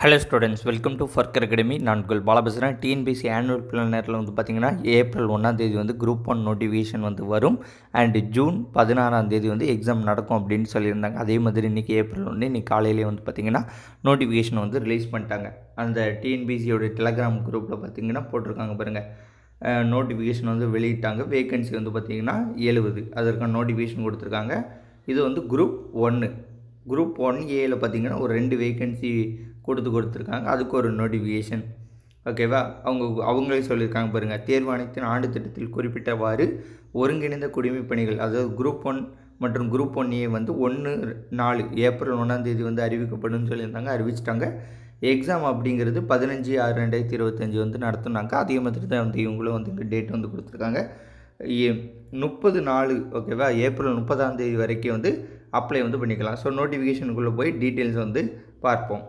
Hello students welcome to ஃபர்க்கர் academy நான் உங்கள் பாலா பேசுகிறேன் டிஎன்பிசி ஆனுவல் பிளானரில் வந்து பார்த்திங்கன்னா ஏப்ரல் ஒன்றாம் தேதி வந்து குரூப் ஒன் நோட்டிஃபிகேஷன் வந்து வரும். அண்டு ஜூன் பதினாறாம் தேதி வந்து எக்ஸாம் நடக்கும் அப்படின்னு சொல்லியிருந்தாங்க. அதே மாதிரி இன்றைக்கி ஏப்ரல் ஒன்று இன்றைக்கி காலையிலே வந்து பார்த்திங்கன்னா நோட்டிஃபிகேஷன் வந்து ரிலீஸ் பண்ணிட்டாங்க. அந்த டிஎன்பிசியோட டெலகிராம் குரூப்பில் பார்த்திங்கன்னா போட்டிருக்காங்க பாருங்கள் நோட்டிஃபிகேஷன் வந்து வெளியிட்டாங்க. வேகன்சி வந்து பார்த்திங்கன்னா எழுபது அதற்கான நோட்டிஃபிகேஷன் கொடுத்துருக்காங்க. இது வந்து குரூப் ஒன்று குரூப் ஒன் ஏயில் பார்த்தீங்கன்னா ஒரு ரெண்டு வேகன்சி கொடுத்து கொடுத்துருக்காங்க. அதுக்கு ஒரு நோட்டிஃபிகேஷன் ஓகேவா அவங்க அவங்களே சொல்லியிருக்காங்க பாருங்கள் தேர்வாணையத்தின் ஆண்டு திட்டத்தில் குறிப்பிட்டவாறு ஒருங்கிணைந்த குடிமைப் பணிகள் அதாவது குரூப் ஒன் மற்றும் குரூப் ஒன் ஏ வந்து ஒன்று நாலு ஏப்ரல் ஒன்றாம் தேதி வந்து அறிவிக்கப்படும் சொல்லியிருந்தாங்க அறிவிச்சிட்டாங்க. எக்ஸாம் அப்படிங்கிறது பதினஞ்சு ஆறு ரெண்டாயிரத்தி இருபத்தஞ்சி வந்து நடத்துனாங்க. அதே மாதிரி தான் வந்து இவங்களும் வந்து இங்கே டேட் வந்து கொடுத்துருக்காங்க. முப்பது நாலு ஓகேவா ஏப்ரல் முப்பதாம் தேதி வரைக்கும் வந்து அப்ளை வந்து பண்ணிக்கலாம். ஸோ நோட்டிஃபிகேஷனுக்குள்ளே போய் டீட்டெயில்ஸ் வந்து பார்ப்போம்.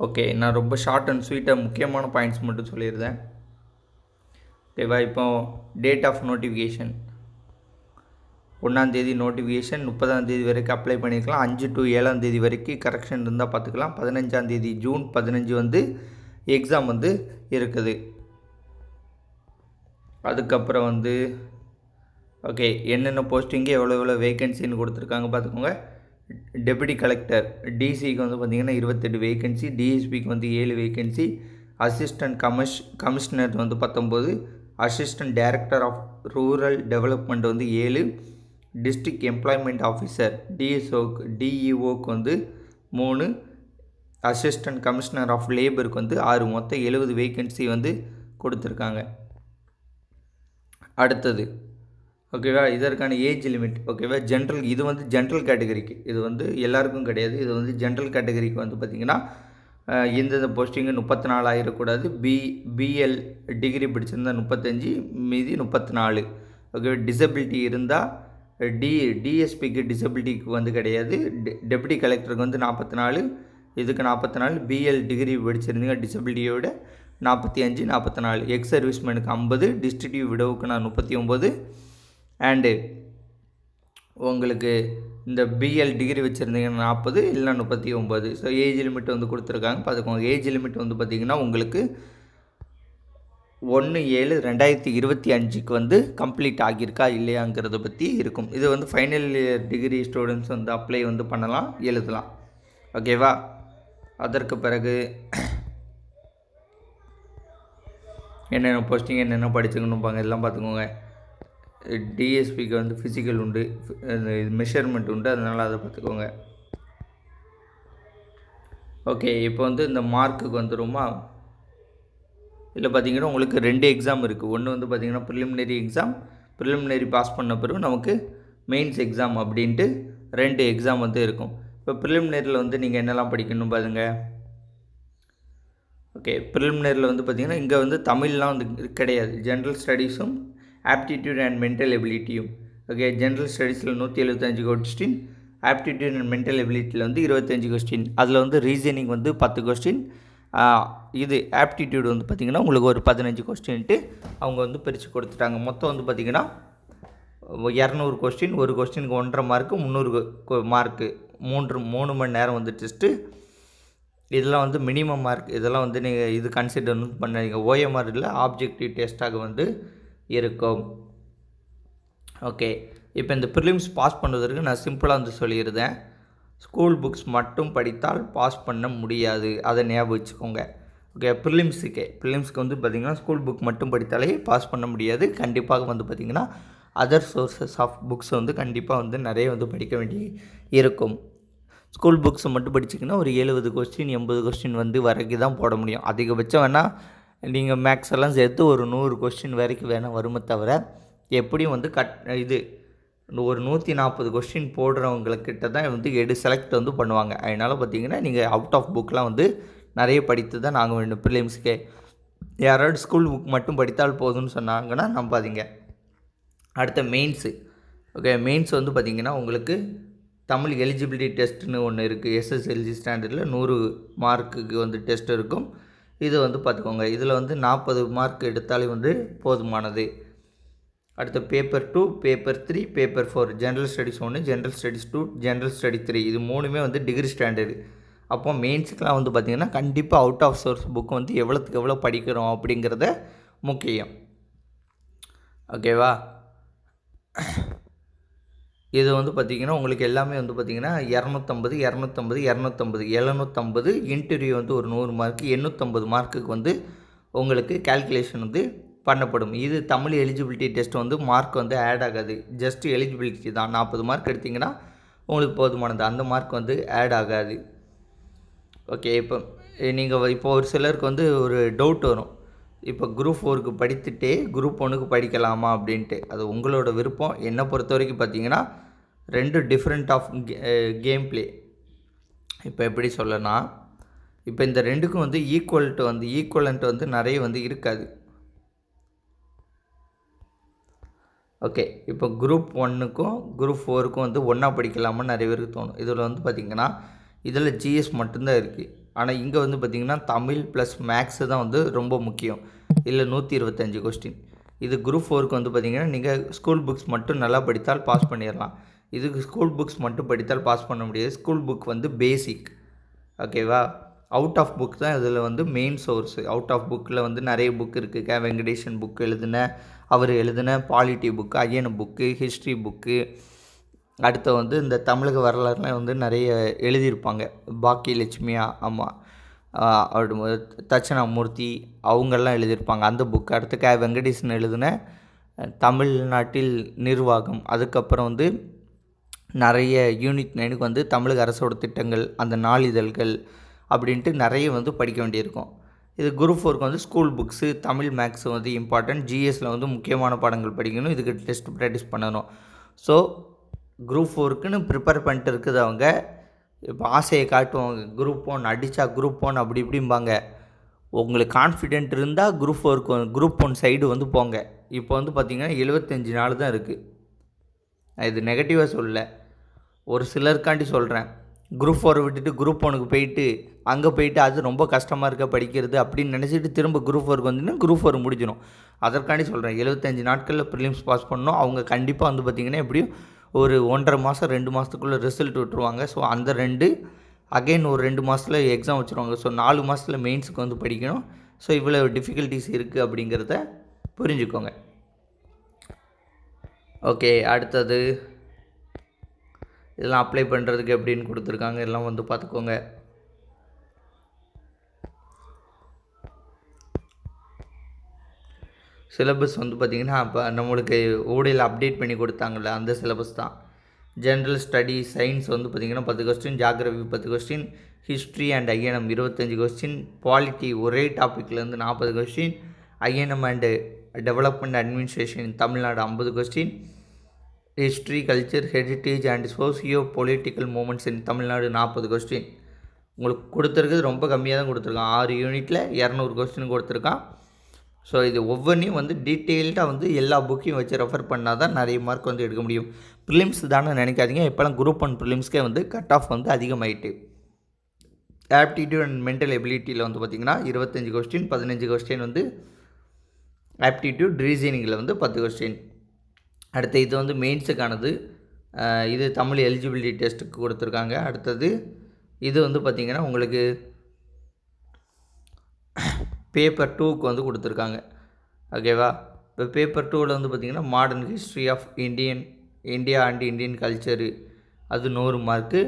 ஓகே நான் ரொம்ப ஷார்ட் அண்ட் ஸ்வீட்டாக முக்கியமான பாயிண்ட்ஸ் மட்டும் சொல்லியிருந்தேன் ஓகேவா இப்போ டேட் ஆஃப் நோட்டிஃபிகேஷன் ஒன்றாந்தேதி நோட்டிஃபிகேஷன் முப்பதாந்தேதி வரைக்கும் அப்ளை பண்ணிக்கலாம் அஞ்சு டு ஏழாந்தேதி வரைக்கும் கரெக்ஷன் இருந்தால் பார்த்துக்கலாம். பதினஞ்சாந்தேதி ஜூன் பதினஞ்சு வந்து எக்ஸாம் வந்து இருக்குது. அதுக்கப்புறம் வந்து ஓகே என்னென்ன போஸ்டிங்கு எவ்வளோ எவ்வளோ வேகன்சின்னு கொடுத்துருக்காங்க பார்த்துக்கோங்க. டெபுட்டி கலெக்டர் டிசிக்கு வந்து பார்த்திங்கன்னா இருபத்தெட்டு வேகன்சி டிஎஸ்பிக்கு வந்து ஏழு வேகன்சி அசிஸ்டன்ட் கமிஷ் கமிஷனர் வந்து பத்தொம்போது assistant director of rural development வந்து ஏழு டிஸ்ட்ரிக்ட் எம்ப்ளாய்மெண்ட் ஆஃபீஸர் டிஎஸ்ஓக்கு டிஇஓக்கு வந்து மூணு அசிஸ்டன்ட் கமிஷனர் ஆஃப் லேபருக்கு வந்து ஆறு மொத்தம் எழுபது வேகன்சி வந்து கொடுத்துருக்காங்க. அடுத்தது ஓகேவா இதற்கான ஏஜ் லிமிட் ஓகேவா ஜென்ரல் இது வந்து ஜென்ரல் கேட்டகரிக்கு இது வந்து எல்லாருக்கும் கிடையாது. இது வந்து ஜென்ரல் கேட்டகரிக்கு வந்து பார்த்திங்கன்னா இந்தந்த போஸ்டிங்கு முப்பத்தி நாலு ஆயிடக்கூடாது பி பிஎல் டிகிரி படிச்சிருந்தா முப்பத்தஞ்சு மீதி முப்பத்தி நாலு ஓகேவா டிசபிலிட்டி இருந்தால் டி டிஎஸ்பிக்கு டிசபிலிட்டிக்கு வந்து கிடையாது. டெப்டி கலெக்டருக்கு வந்து நாற்பத்தி நாலு இதுக்கு நாற்பத்தி நாலு பிஎல் டிகிரி படிச்சிருந்தீங்க டிசபிலிட்டியோட நாற்பத்தி அஞ்சு நாற்பத்தி நாலு எக்ஸ் சர்வீஸ்மேனுக்கு ஐம்பது டிஸ்ட்ரிக்டிவ் விடவுக்கு நான் முப்பத்தி ஒம்பது. அண்டு உங்களுக்கு இந்த பிஎல் டிகிரி வச்சுருந்தீங்கன்னா நாற்பது இல்லைனா முப்பத்தி ஒம்பது ஸோ ஏஜ் லிமிட் வந்து கொடுத்துருக்காங்க. பார்த்துக்கோங்க. ஏஜ் லிமிட் வந்து பார்த்திங்கன்னா உங்களுக்கு ஒன்று ஏழு ரெண்டாயிரத்தி இருபத்தி அஞ்சுக்கு வந்து கம்ப்ளீட் ஆகியிருக்கா இல்லையாங்கிறத பற்றி இருக்கும். இது வந்து ஃபைனல் இயர் டிகிரி ஸ்டூடெண்ட்ஸ் வந்து அப்ளை வந்து பண்ணலாம் எழுதலாம். ஓகேவா அதற்கு பிறகு என்னென்ன போஸ்டிங் என்னென்ன படிச்சுக்கணும்பாங்க இதெல்லாம் பார்த்துக்கோங்க. டிஎஸ்பிக்கு வந்து ஃபிசிக்கல் உண்டு மெஷர்மெண்ட் உண்டு அதனால் அதை பார்த்துக்கோங்க. ஓகே இப்போ வந்து இந்த மார்க்குக்கு வந்துருமா? இல்லை பார்த்தீங்கன்னா உங்களுக்கு ரெண்டு எக்ஸாம் இருக்குது ஒன்று வந்து பார்த்திங்கன்னா ப்ரிலிமினரி எக்ஸாம் ப்ரிலிமினரி பாஸ் பண்ண பிறகு நமக்கு மெயின்ஸ் எக்ஸாம் அப்படின்ட்டு ரெண்டு எக்ஸாம் வந்து இருக்கும். இப்போ ப்ரிலிமினரியில் வந்து நீங்கள் என்னெல்லாம் படிக்கணும் பாருங்க. ஓகே ப்ரிலிமினரியில் வந்து பார்த்திங்கன்னா இங்கே வந்து தமிழ்லாம் வந்து கிடையாது. ஜென்ரல் ஸ்டடீஸும் ஆப்டிடியூட் அண்ட் மென்டல் எபிலிட்டியும் ஓகே ஜென்ரல் ஸ்டடீஸில் நூற்றி எழுபத்தஞ்சு கொஸ்டின் ஆப்டிடியூட் அண்ட் மென்டல் எபிலிட்டியில் வந்து இருபத்தஞ்சி கொஸ்டின் அதில் வந்து ரீசனிங் வந்து பத்து கொஸ்டின் இது ஆப்டிடியூட் வந்து பார்த்திங்கன்னா உங்களுக்கு ஒரு பதினஞ்சு கொஸ்டின்ட்டு அவங்க வந்து பிரித்து கொடுத்துட்டாங்க. மொத்தம் வந்து பார்த்திங்கன்னா இரநூறு கொஸ்டின் ஒரு கொஸ்டினுக்கு ஒன்றரை மார்க்கு முந்நூறு மார்க்கு மூன்று மூணு மணி நேரம் வந்து டெஸ்ட்டு இதெல்லாம் வந்து மினிமம் மார்க் இதெல்லாம் வந்து நீங்கள் இது கன்சிடர் பண்ணீங்க ஓஎம்ஆர் இல்லை ஆப்ஜெக்டிவ் டெஸ்ட்டாக வந்து இருக்கும். ஓகே இப்போ இந்த ப்ரிலிம்ஸ் பாஸ் பண்ணுவதற்கு நான் சிம்பிளாக வந்து சொல்லியிருந்தேன் ஸ்கூல் புக்ஸ் மட்டும் படித்தால் பாஸ் பண்ண முடியாது. அதை ஞாபகம் வச்சுக்கோங்க. ஓகே ப்ரிலிம்ஸுக்கே ப்ரிலிம்ஸ்க்கு வந்து பார்த்திங்கன்னா ஸ்கூல் புக் மட்டும் படித்தாலே பாஸ் பண்ண முடியாது. கண்டிப்பாக வந்து பார்த்திங்கன்னா அதர் சோர்சஸ் ஆஃப் புக்ஸ் வந்து கண்டிப்பாக வந்து நிறைய வந்து படிக்க வேண்டி இருக்கும். ஸ்கூல் புக்ஸை மட்டும் படிச்சிங்கன்னா ஒரு எழுபது கொஸ்டின் எண்பது கொஸ்டின் வந்து வரைக்கும் தான் போட முடியும். அதிகபட்சம் வேணால் நீங்கள் மேக்ஸ் எல்லாம் சேர்த்து ஒரு நூறு கொஸ்டின் வரைக்கும் வேணால் வருமே தவிர எப்படியும் வந்து கட் இது ஒரு நூற்றி நாற்பது கொஸ்டின் போடுறவங்கக்கிட்ட தான் வந்து எடு செலக்ட் வந்து பண்ணுவாங்க. அதனால் பார்த்தீங்கன்னா நீங்கள் அவுட் ஆஃப் புக்கெலாம் வந்து நிறைய படித்து தான் நாங்கள் வேண்டும். ப்ரிலிம்ஸ்க்கே யாராவது ஸ்கூல் புக் மட்டும் படித்தால் போதும்னு சொன்னாங்கன்னா நம்பாதீங்க. அடுத்த மெயின்ஸு ஓகே மெயின்ஸ் வந்து பார்த்திங்கன்னா உங்களுக்கு தமிழ் எலிஜிபிலிட்டி டெஸ்ட்டுன்னு ஒன்று இருக்குது எஸ்எஸ்எல்ஜி ஸ்டாண்டர்டில் நூறு மார்க்குக்கு வந்து டெஸ்ட் இருக்கும். இது வந்து பார்த்துக்கோங்க. இதில் வந்து நாற்பது மார்க் எடுத்தாலே வந்து போதுமானது. அடுத்து paper two paper three paper four general studies ஒன்று general studies two general study three இது மூணுமே வந்து டிகிரி ஸ்டாண்டர்டு அப்போ மெயின்ஸுக்கெலாம் வந்து பார்த்திங்கன்னா கண்டிப்பாக அவுட் ஆஃப் சோர்ஸ் புக் வந்து எவ்வளோத்துக்கு எவ்வளோ படிக்கிறோம் அப்படிங்கிறத முக்கியம். ஓகேவா இது வந்து பார்த்திங்கன்னா உங்களுக்கு எல்லாமே வந்து பார்த்திங்கன்னா இரநூத்தம்பது இரநூத்தம்பது இரநூத்தம்பது எழுநூத்தம்பது இன்டர்வியூ வந்து ஒரு நூறு மார்க் எண்ணூற்றம்பது மார்க்குக்கு வந்து உங்களுக்கு கேல்குலேஷன் வந்து பண்ணப்படும். இது தமிழ் எலிஜிபிலிட்டி டெஸ்ட் வந்து மார்க் வந்து ஆட் ஆகாது. ஜஸ்ட் எலிஜிபிலிட்டி தான். நாற்பது மார்க் எடுத்திங்கன்னா உங்களுக்கு போதுமானது. அந்த மார்க் வந்து ஆட் ஆகாது. ஓகே இப்போ நீங்கள் இப்போ ஒரு சிலருக்கு வந்து ஒரு டவுட் வரும். இப்போ குரூப் ஃபோருக்கு படித்துட்டே குரூப் ஒன்றுக்கு படிக்கலாமா அப்படின்ட்டு. அது உங்களோட விருப்பம். என்னை பொறுத்த வரைக்கும் பார்த்தீங்கன்னா ரெண்டு டிஃப்ரெண்ட் ஆஃப் கேம் ப்ளே இப்போ எப்படி சொல்லனா இப்போ இந்த ரெண்டுக்கும் வந்து ஈக்குவல்ட்டு வந்து ஈக்குவலண்ட் வந்து நிறைய வந்து இருக்காது. ஓகே இப்போ குரூப் ஒன்றுக்கும் குரூப் ஃபோருக்கும் வந்து ஒன்றா படிக்கலாமான்னு நிறைய பேருக்கு தோணும். இதில் வந்து பார்த்திங்கன்னா இதில் ஜிஎஸ் மட்டும்தான் இருக்குது ஆனால் இங்கே வந்து பார்த்திங்கன்னா தமிழ் ப்ளஸ் மேக்ஸு தான் வந்து ரொம்ப முக்கியம். இல்லை நூற்றி இருபத்தஞ்சி கொஸ்டின் இது குரூப் ஃபோருக்கு வந்து பார்த்திங்கன்னா நீங்கள் ஸ்கூல் புக்ஸ் மட்டும் நல்லா படித்தால் பாஸ் பண்ணிடலாம் இதுக்கு ஸ்கூல் புக்ஸ் மட்டும் படித்தால் பாஸ் பண்ண முடியாது. ஸ்கூல் புக் வந்து பேசிக் ஓகேவா அவுட் ஆஃப் புக் தான் இதில் வந்து மெயின் சோர்ஸு அவுட் ஆஃப் புக்கில் வந்து நிறைய புக் இருக்குது கே. வெங்கடேஷன் புக் எழுதின அவர் எழுதின பாலிட்டி புக்கு ஐயன் புக்கு ஹிஸ்ட்ரி புக்கு அடுத்து வந்து இந்த தமிழக வரலாறுலாம் வந்து நிறைய எழுதியிருப்பாங்க. பாக்கி லட்சுமியா ஆமாம் அவர் தட்சணாமூர்த்தி அவங்கெல்லாம் எழுதியிருப்பாங்க. அந்த புக் அடுத்து கே. வெங்கடேசன் எழுதின தமிழ்நாட்டில் நிர்வாகம். அதுக்கப்புறம் வந்து நிறைய யூனிட் நைனுக்கு வந்து தமிழக அரசோட திட்டங்கள் அந்த நாளிதழ்கள் அப்படின்ட்டு நிறைய வந்து படிக்க வேண்டியிருக்கும். இது குரூப் ஃபோருக்கு வந்து ஸ்கூல் புக்ஸு தமிழ் மேக்ஸ் வந்து இம்பார்ட்டன்ட் ஜிஎஸில் வந்து முக்கியமான பாடங்கள் படிக்கணும். இதுக்கு டெஸ்ட் ப்ராக்டிஸ் பண்ணணும். ஸோ குரூப் ஃபோருக்குன்னு ப்ரிப்பேர் பண்ணிட்டு இருக்குது அவங்க. இப்போ ஆசையை காட்டுவாங்க குரூப் ஒன் அடித்தா குரூப் ஒன் அப்படி இப்படிம்பாங்க. உங்களுக்கு கான்ஃபிடென்ட் இருந்தால் குரூப் ஃபோருக்கு குரூப் ஒன் சைடு வந்து போங்க. இப்போ வந்து பார்த்திங்கன்னா எழுபத்தஞ்சி நாள் தான் இருக்குது இது நெகட்டிவாக சொல்லலை. ஒரு சிலருக்காண்டி சொல்கிறேன் குரூப் ஃபோரை விட்டுட்டு குரூப் ஒனுக்கு போயிட்டு அங்கே போயிட்டு அது ரொம்ப கஷ்டமாக இருக்க படிக்கிறது அப்படின்னு நினச்சிட்டு திரும்ப குரூப் ஒர்க் வந்துன்னா குரூப் ஃபோர் முடிஞ்சிடும். அதற்காண்டி சொல்கிறேன் எழுபத்தஞ்சு நாட்களில் ப்ரிலிம்ஸ் பாஸ் பண்ணோம் அவங்க கண்டிப்பாக வந்து பார்த்திங்கன்னா எப்படியும் ஒரு ஒன்றரை மாதம் ரெண்டு மாதத்துக்குள்ளே ரிசல்ட் விட்டுருவாங்க. ஸோ அந்த ரெண்டு அகைன் ஒரு ரெண்டு மாதத்தில் எக்ஸாம் வச்சுருவாங்க. ஸோ நாலு மாதத்தில் மெயின்ஸுக்கு வந்து படிக்கணும். ஸோ இவ்வளோ டிஃபிகல்ட்டிஸ் இருக்குது அப்படிங்கிறத புரிஞ்சுக்கோங்க. ஓகே அடுத்தது. இதெல்லாம் அப்ளை பண்ணுறதுக்கு எப்படின்னு கொடுத்துருக்காங்க. எல்லாம் வந்து பார்த்துக்கோங்க. சிலபஸ் வந்து பார்த்திங்கன்னா இப்போ நம்மளுக்கு ஓடியில் அப்டேட் பண்ணி கொடுத்தாங்கள்ல அந்த சிலபஸ் தான். ஜென்ரல் ஸ்டடி சயின்ஸ் வந்து பார்த்திங்கன்னா பத்து கொஸ்டின் ஜாகிரபி பத்து கொஸ்டின் ஹிஸ்ட்ரி அண்ட் ஐஎன்எம் இருபத்தஞ்சி கொஸ்டின் குவாலிட்டி ஒரே டாப்பிக்லேருந்து நாற்பது question INM and development administration Tamil Nadu ஐம்பது question history culture heritage and socio political movements in Tamil Nadu நாற்பது கொஸ்டின் உங்களுக்கு கொடுத்துருக்குது ரொம்ப கம்மியாக தான் கொடுத்துருக்கான். ஆறு யூனிட்டில் இரநூறு கொஸ்டின் கொடுத்துருக்கான். ஸோ இது ஒவ்வொன்றையும் வந்து டீட்டெயில்டாக வந்து எல்லா புக்கையும் வச்சு ரெஃபர் பண்ணால் தான் நிறைய மார்க் வந்து எடுக்க முடியும். ப்ரிலிம்ஸ் தானே நினைக்காதீங்க. இப்போலாம் குரூப் ஒன் ப்ரிலிம்ஸ்க்கே வந்து கட் ஆஃப் வந்து அதிகமாயிட்டு. ஆப்டிடியூட் அண்ட் மென்டல் எபிலிட்டியில் வந்து பார்த்திங்கன்னா இருபத்தஞ்சி கொஸ்டின் பதினஞ்சு கொஸ்டின் வந்து ஆப்டிடியூட் ரீசனிங்கில் வந்து பத்து கொஸ்டின் அடுத்து இது வந்து மெயின்ஸுக்கானது இது தமிழ் எலிஜிபிலிட்டி டெஸ்ட்டுக்கு கொடுத்துருக்காங்க. அடுத்தது இது வந்து பார்த்திங்கன்னா உங்களுக்கு பேப்பர் டூக்கு வந்து கொடுத்துருக்காங்க. ஓகேவா இப்போ பேப்பர் டூவில் வந்து பார்த்திங்கன்னா modern history of Indian India and Indian culture அது நூறு mark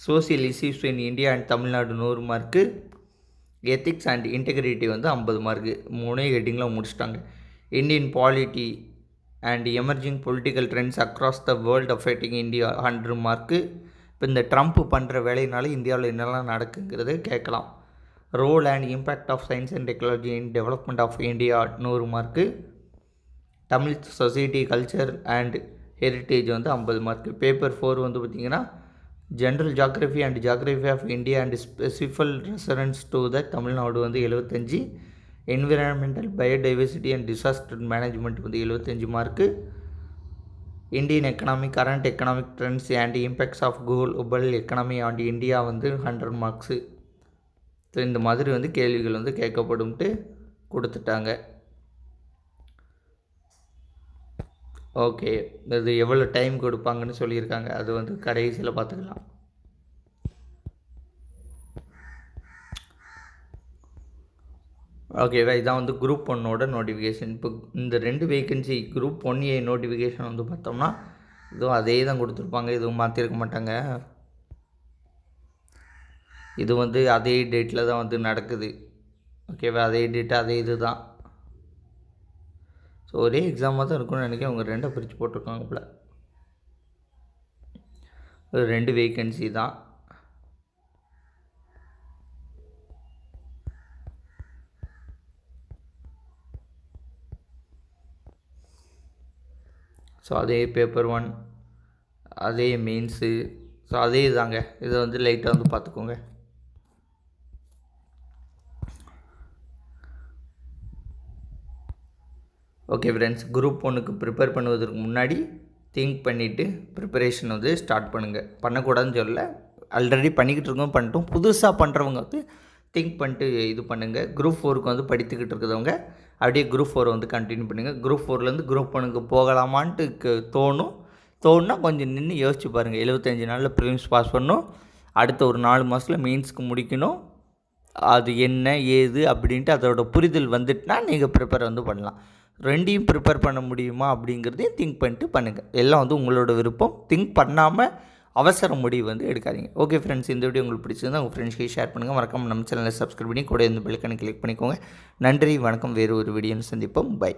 social issues in India and Tamil Nadu நூறு மார்க்கு எத்திக்ஸ் அண்ட் இன்டெகிரிட்டி வந்து ஐம்பது மார்க்கு மூணே ஹெட்டிங்கில் முடிச்சிட்டாங்க. Indian polity and emerging political trends across the world affecting India hundred mark இப்போ இந்த ட்ரம்ப் பண்ணுற வேலையினால இந்தியாவில் என்னெல்லாம் நடக்குங்கிறது கேட்கலாம். Role and impact of science and technology in development of India நூறு mark Tamil society culture and heritage வந்து ஐம்பது மார்க்கு பேப்பர் ஃபோர் வந்து பார்த்திங்கன்னா general geography and geography of India and specific reference to the Tamil Nadu வந்து எழுபத்தஞ்சி environmental biodiversity and disaster management வந்து எழுபத்தஞ்சி mark Indian economy current economic trends and impacts of global economy and India வந்து hundred marks so இந்த மாதிரி வந்து கேள்விகள் வந்து கேட்கப்படும்ட்டு கொடுத்துட்டாங்க. ஓகே இது எவ்வளோ டைம் கொடுப்பாங்கன்னு சொல்லியிருக்காங்க. அது வந்து கடைசியில் பார்த்துக்கலாம். ஓகேவா இதான் வந்து குரூப் ஒன்னோட நோட்டிஃபிகேஷன் இப்போ இந்த ரெண்டு vacancy group one A notification வந்து பார்த்தோம்னா இதுவும் அதே தான் கொடுத்துருப்பாங்க. எதுவும் மாற்றிருக்க மாட்டாங்க. இது வந்து அதே டேட்டில் தான் வந்து நடக்குது. ஓகேவா அதே டேட்டு அதே இது தான் ஸோ ஒரே எக்ஸாமாக தான் இருக்கும்னு நினைக்கிறேன். அவங்க ரெண்டாக பிரித்து போட்டிருக்காங்க போல். ரெண்டு வேக்கன்சி தான். ஸோ அதே பேப்பர் ஒன் அதே மெயின்ஸு ஸோ அதே தாங்க இதை வந்து லைட்டாக வந்து பார்த்துக்கோங்க. ஓகே ஃப்ரெண்ட்ஸ் குரூப் ஒன்றுக்கு ப்ரிப்பேர் பண்ணுவதற்கு முன்னாடி திங்க் பண்ணிவிட்டு ப்ரிப்பரேஷன் வந்து ஸ்டார்ட் பண்ணுங்கள் பண்ணக்கூடாதுன்னு சொல்லலை. ஆல்ரெடி பண்ணிக்கிட்டு இருக்கோம் பண்ணிட்டோம். புதுசாக பண்ணுறவங்க வந்து திங்க் பண்ணிட்டு இது பண்ணுங்கள் குரூப் ஃபோருக்கு வந்து படித்துக்கிட்டு இருக்கிறவங்க அப்படியே குரூப் ஃபோரை வந்து கண்டினியூ பண்ணுங்கள் குரூப் ஃபோர்லேருந்து குரூப் ஒனுக்கு போகலாமான்ட்டு தோணும். தோணுன்னா கொஞ்சம் நின்று யோசிச்சு பாருங்கள் எழுபத்தஞ்சி நாளில் ப்ரிலிம்ஸ் பாஸ் பண்ணணும். அடுத்த ஒரு நாலு மாதத்தில் மெயின்ஸ்க்கு முடிக்கணும். அது என்ன ஏது அப்படின்ட்டு அதோட புரிதல் வந்துட்டுனா நீங்கள் ப்ரிப்பேர் வந்து பண்ணலாம். ரெண்டையும் ப்ரிப்பேர் பண்ண முடியுமா அப்படிங்கிறதையும் திங்க் பண்ணிட்டு பண்ணுங்கள் எல்லாம் வந்து உங்களோட விருப்பம். திங்க் பண்ணாமல் அவசர முடிவு வந்து எடுக்காதீங்க. ஓகே ஃப்ரெண்ட்ஸ் இந்த வீடியோ உங்களுக்கு பிடிச்சிருந்தா உங்கள் ஃப்ரெண்ட்ஸ்க்கு ஷேர் பண்ணுங்கள் மறக்காமல் நம்ம சேனலை சப்ஸ்கிரைப் பண்ணி கூட இந்த பெல்கனை கிளிக் பண்ணிக்கோங்க. நன்றி வணக்கம். வேறு ஒரு வீடியோன்னு சந்திப்போம். பை